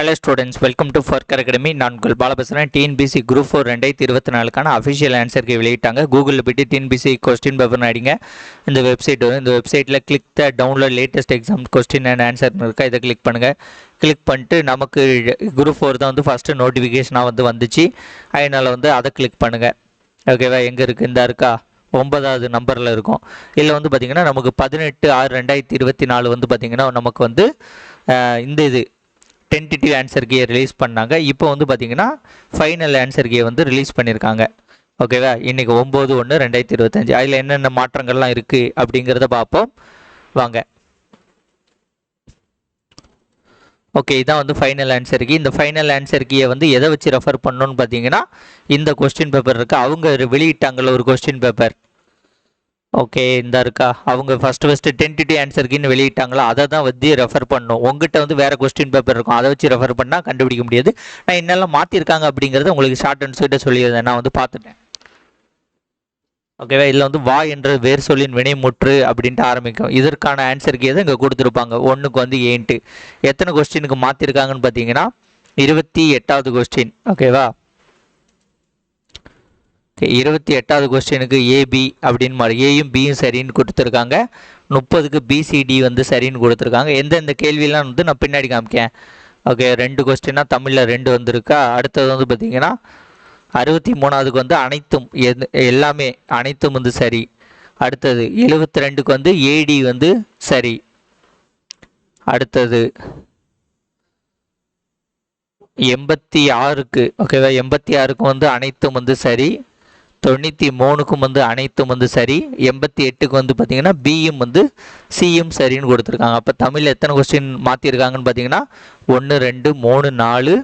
Hello students welcome to ஃபர்கர் academy நான் உங்கள் பால பேசுகிறேன் டிஎன்பிசி குரூப் ஃபோர் ரெண்டாயிரத்தி இருபத்தி நாலுக்கான அஃபிஷியல் ஆன்சருக்கு வெளியிட்டாங்க. கூகுளில் போய்ட்டு டிஎன்பிசி கொஸ்டின் பேப்பர் அடிங்க. இந்த வெப்சைட் வரும் இந்த வெப்சைட்டில் click the download latest exam question and ஆன்சர்னு இருக்கா இதை கிளிக் பண்ணுங்கள் கிளிக் பண்ணிட்டு நமக்கு குரூப் ஃபோர் தான் வந்து ஃபஸ்ட்டு நோட்டிஃபிகேஷனாக வந்து வந்துச்சு. அதனால் வந்து அதை கிளிக் பண்ணுங்கள் ஓகேவா எங்கே இருக்குது இந்த இருக்கா? ஒன்பதாவது நம்பரில் இருக்கும். இதில் வந்து பார்த்திங்கன்னா நமக்கு பதினெட்டு ஆறு ரெண்டாயிரத்தி இருபத்தி நாலு வந்து பார்த்திங்கன்னா நமக்கு வந்து இந்த இது டென்டிட்டிவ் ஆன்சர் கீயை ரிலீஸ் பண்ணாங்க. இப்போ வந்து பார்த்தீங்கன்னா ஃபைனல் ஆன்சர் கீயை வந்து ரிலீஸ் பண்ணியிருக்காங்க ஓகேவா இன்றைக்கி ஒம்பது ஒன்று ரெண்டாயிரத்தி இருபத்தஞ்சு. அதில் என்னென்ன மாற்றங்கள்லாம் இருக்குது அப்படிங்கிறத பார்ப்போம். வாங்க. ஓகே இதான் வந்து ஃபைனல் ஆன்சர் கீ இந்த ஃபைனல் ஆன்சர் கீயை வந்து எதை வச்சு ரெஃபர் பண்ணணும்னு பார்த்தீங்கன்னா இந்த கொஸ்டின் பேப்பர் இருக்குது அவங்க வெளியிட்டாங்கல்ல ஒரு கொஸ்டின் பேப்பர் ஓகே இந்த இருக்கா. அவங்க ஃபர்ஸ்ட் ஃபர்ஸ்ட் டென்டிட்டி ஆன்சருக்குன்னு வெளியிட்டாங்களா? அதை தான் வந்து ரெஃபர் பண்ணணும் உங்ககிட்ட வந்து வேற கொஸ்டின் பேப்பர் இருக்கும். அதை வச்சு ரெஃபர் பண்ணால் கண்டுபிடிக்க முடியாது. நான் என்னெல்லாம் மாற்றிருக்காங்க அப்படிங்கிறத உங்களுக்கு ஷார்ட் அண்ட் ஸ்வீட்டாக சொல்லியிருந்தேன். நான் வந்து பார்த்துட்டேன். ஓகேவா இதில் வந்து வா என்ற வேர் சொல்லின் வினைமுற்று அப்படின்ட்டு ஆரம்பிக்கும். இதற்கான ஆன்சருக்கு எது இங்கே கொடுத்துருப்பாங்க? ஒன்றுக்கு வந்து ஏன்ட்டு. எத்தனை கொஸ்டினுக்கு மாற்றிருக்காங்கன்னு பார்த்தீங்கன்னா இருபத்தி எட்டாவது கொஸ்டின் ஓகேவா இருபத்தி எட்டாவது கொஸ்டினுக்கு ஏபி அப்படின்னு மாதிரி ஏயும் பியும் சரின்னு கொடுத்துருக்காங்க. முப்பதுக்கு பிசிடி வந்து சரின்னு கொடுத்துருக்காங்க. எந்தெந்த கேள்வியெல்லாம் வந்து நான் பின்னாடி காமிக்கேன் ஓகே ரெண்டு கொஸ்டினா தமிழில் ரெண்டு வந்திருக்கா? அடுத்தது வந்து பார்த்தீங்கன்னா அறுபத்தி மூணாவதுக்கு வந்து அனைத்தும் எது எல்லாமே அனைத்தும் வந்து சரி. அடுத்தது எழுபத்தி ரெண்டுக்கு வந்து ஏடி வந்து சரி. அடுத்தது எண்பத்தி ஆறுக்கு ஓகேவா எண்பத்தி ஆறுக்கு வந்து அனைத்தும் வந்து சரி. தொண்ணூற்றி மூணுக்கும் வந்து அனைத்தும் வந்து சரி எண்பத்தி எட்டுக்கு வந்து பார்த்தீங்கன்னா பியும் வந்து சியும் சரின்னு கொடுத்துருக்காங்க. அப்போ தமிழில் எத்தனை கொஸ்டின் மாற்றிருக்காங்கன்னு பார்த்தீங்கன்னா ஒன்று ரெண்டு மூணு நாலு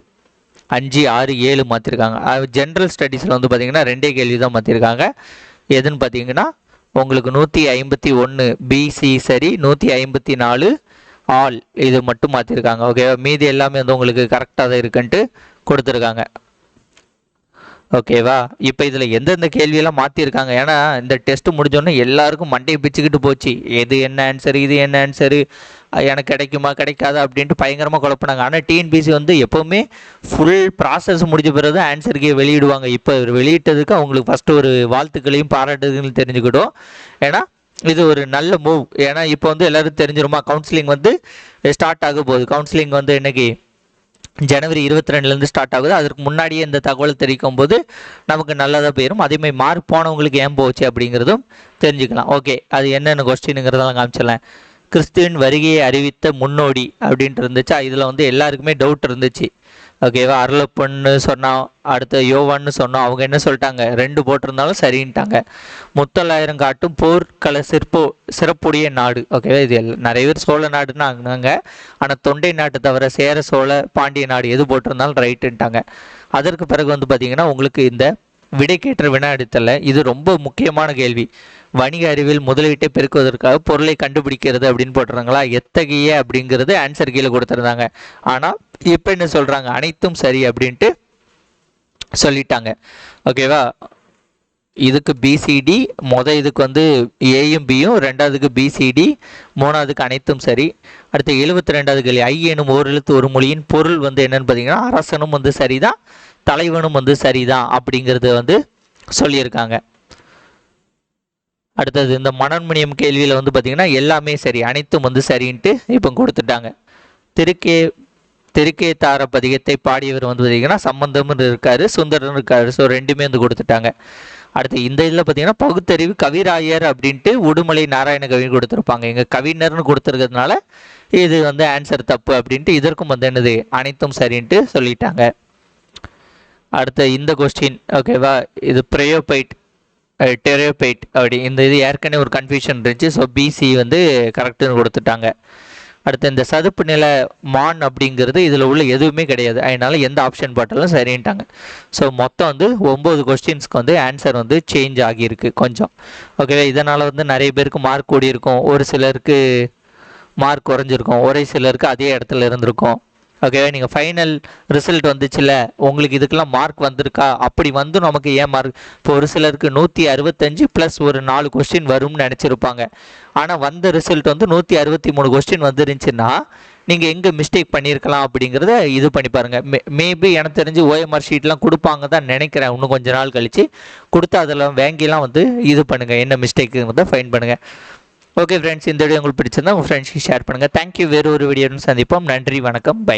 அஞ்சு ஆறு ஏழு மாற்றிருக்காங்க ஜென்ரல் ஸ்டடீஸில் வந்து பார்த்தீங்கன்னா ரெண்டே கேள்வி தான் மாற்றிருக்காங்க எதுன்னு பார்த்தீங்கன்னா உங்களுக்கு நூற்றி ஐம்பத்தி ஒன்று பிசி சரி நூற்றி ஐம்பத்தி நாலு ஆல் இது மட்டும் மாற்றிருக்காங்க ஓகே மீதி எல்லாமே வந்து உங்களுக்கு கரெக்டாக தான் இருக்குன்ட்டு கொடுத்துருக்காங்க. ஓகேவா இப்போ இதில் எந்தெந்த கேள்வியெல்லாம் மாற்றிருக்காங்க ஏன்னா இந்த டெஸ்ட் முடிஞ்சோடனே எல்லாருக்கும் மண்டையை பிச்சுக்கிட்டு போச்சு. எது என்ன ஆன்சர் இது என்ன ஆன்சரு எனக்கு கிடைக்குமா கிடைக்காதா? அப்படின்ட்டு பயங்கரமாக குழப்பினாங்க. ஆனால் டிஎன்பிசி வந்து எப்போவுமே ஃபுல் ப்ராசஸ் முடிஞ்ச பிறகு தான் ஆன்சருக்கே வெளியிடுவாங்க. இப்போ வெளியிட்டதுக்கு அவங்களுக்கு ஃபஸ்ட்டு ஒரு வாழ்த்துக்களையும் பாராட்டுகளையும் தெரிஞ்சுக்கிட்டோம். ஏன்னா இது ஒரு நல்ல மூவ் ஏன்னா இப்போ வந்து எல்லோரும் தெரிஞ்சிருமா? கவுன்சிலிங் வந்து ஸ்டார்ட் ஆக போகுது. கவுன்சிலிங் வந்து இன்றைக்கி ஜனவரி இருபத்தி ரெண்டுலேருந்து ஸ்டார்ட் ஆகுது. அதற்கு முன்னாடியே இந்த தகவல் தெரிவிக்கும் போது நமக்கு நல்லதாக போயிடும் அதேமாதிரி மார்க் போனவங்களுக்கு ஏன் போச்சு அப்படிங்கிறதும் தெரிஞ்சுக்கலாம். ஓகே அது என்னென்ன கொஸ்டினுங்கிறதெல்லாம் காமிச்சிடலாம். கிறிஸ்துவின் வருகையை அறிவித்த முன்னோடி அப்படின்ட்டு இருந்துச்சா? இதில் வந்து எல்லாருக்குமே டவுட் இருந்துச்சு. ஓகேவா அருளப்பண்ணு சொன்னான் அடுத்த யோவான்னு சொன்னோம் அவங்க என்ன சொல்லிட்டாங்க? ரெண்டு போட்டிருந்தாலும் சரின்ட்டாங்க. முத்தலாயிரம் காட்டும் போர்க்கள சிற்போ சிறப்புடைய நாடு. ஓகேவா இது எல்லாம் நிறைய பேர் சோழ நாடுன்னு ஆகுனாங்க. ஆனால் தொண்டை நாட்டை தவிர சேர சோழ பாண்டிய நாடு எது போட்டிருந்தாலும் ரைட்டுன்ட்டாங்க. அதற்கு பிறகு வந்து பார்த்தீங்கன்னா உங்களுக்கு இந்த விடைக்கேற்ற வினா எடுத்தல இது ரொம்ப முக்கியமான கேள்வி. வணிக அறிவில் முதலீட்டை பெருக்குவதற்காக பொருளை கண்டுபிடிக்கிறது அப்படின்னு போட்டிருந்தாங்களா? எத்தகைய அப்படிங்கிறது ஆன்சர் கீழே கொடுத்துருந்தாங்க. ஆனால் இப்போ என்ன சொல்கிறாங்க அனைத்தும் சரி அப்படின்ட்டு சொல்லிட்டாங்க. ஓகேவா இதுக்கு பிசிடி மொதல் இதுக்கு வந்து ஏயும் பியும் ரெண்டாவதுக்கு பிசிடி மூணாவதுக்கு அனைத்தும் சரி. அடுத்து எழுபத்தி ரெண்டாவது கேள்வி ஐ எனும் ஓர் எழுத்து ஒரு மொழியின் பொருள் வந்து என்னன்னு பார்த்தீங்கன்னா அரசனும் வந்து சரிதான் தலைவனும் வந்து சரிதான் அப்படிங்கிறது வந்து சொல்லியிருக்காங்க. அடுத்தது இந்த மனோன்மணியம் கேள்வியில் வந்து பார்த்தீங்கன்னா எல்லாமே சரி அனைத்தும் வந்து சரின்ட்டு இப்போ கொடுத்துட்டாங்க. திருக்கே திருக்கே தார பதிகத்தை பாடியவர் வந்து பார்த்தீங்கன்னா சம்பந்தமும் இருக்காரு சுந்தரன் இருக்காரு. ஸோ ரெண்டுமே வந்து கொடுத்துட்டாங்க. அடுத்து இந்த இதில் பார்த்தீங்கன்னா பகுத்தறிவு கவிராயர் அப்படின்ட்டு உடுமலை நாராயண கவி கொடுத்துருப்பாங்க. எங்கள் கவிஞர்னு கொடுத்துருக்கிறதுனால இது வந்து ஆன்சர் தப்பு அப்படின்ட்டு இதற்கும் வந்து என்னது அனைத்தும் சரின்ட்டு சொல்லிட்டாங்க. அடுத்து இந்த கொஸ்டின் ஓகேவா இது ப்ரையோபைட் டெரியோபைட் அப்படி. இந்த இது ஏற்கனவே ஒரு கன்ஃபியூஷன் இருந்துச்சு. ஸோ பிசி வந்து கரெக்டுன்னு கொடுத்துட்டாங்க. அடுத்து இந்த சதுப்பு நில மான் அப்படிங்கிறது இதில் உள்ள எதுவுமே கிடையாது. அதனால எந்த ஆப்ஷன் போட்டாலும் சரின்ட்டாங்க. ஸோ மொத்தம் வந்து ஒம்பது கொஸ்டின்ஸ்க்கு வந்து ஆன்சர் வந்து சேஞ்ச் ஆகியிருக்கு கொஞ்சம். ஓகேவா இதனால் வந்து நிறைய பேருக்கு மார்க் கூடி இருக்கும் ஒரு சிலருக்கு மார்க் குறைஞ்சிருக்கும். ஒரே சிலருக்கு அதே இடத்துல இருந்திருக்கும். ஓகேவா நீங்கள் ஃபைனல் ரிசல்ட் வந்துச்சுல உங்களுக்கு இதுக்கெல்லாம் மார்க் வந்திருக்கா? அப்படி வந்து நமக்கு ஏன் மார்க் இப்போ ஒரு சிலருக்கு நூற்றி அறுபத்தஞ்சு ப்ளஸ் ஒரு நாலு கொஸ்டின் வரும்னு நினச்சிருப்பாங்க. ஆனால் வந்த ரிசல்ட் வந்து நூற்றி அறுபத்தி மூணு கொஸ்டின் வந்துருந்துச்சுன்னா நீங்கள் எங்கே மிஸ்டேக் பண்ணியிருக்கலாம் அப்படிங்கிறத இது பண்ணி பாருங்கள் மே மேபி எனக்கு தெரிஞ்சு ஓஎம்ஆர் ஷீட்லாம் கொடுப்பாங்க தான் நினைக்கிறேன். இன்னும் கொஞ்ச நாள் கழித்து கொடுத்து அதில் வாங்கிலாம் வந்து இது பண்ணுங்கள் என்ன மிஸ்டேக்குங்கிறத ஃபைன் பண்ணுங்கள் ஓகே ஃப்ரெண்ட்ஸ் இந்த வீடியோ உங்களுக்கு பிடிச்சிருந்தா உங்கள் ஃப்ரெண்ட்ஸ்க்கு ஷேர் பண்ணுங்கள் தேங்க்யூ வேறு ஒரு வீடியோன்னு சந்திப்போம். நன்றி வணக்கம். பை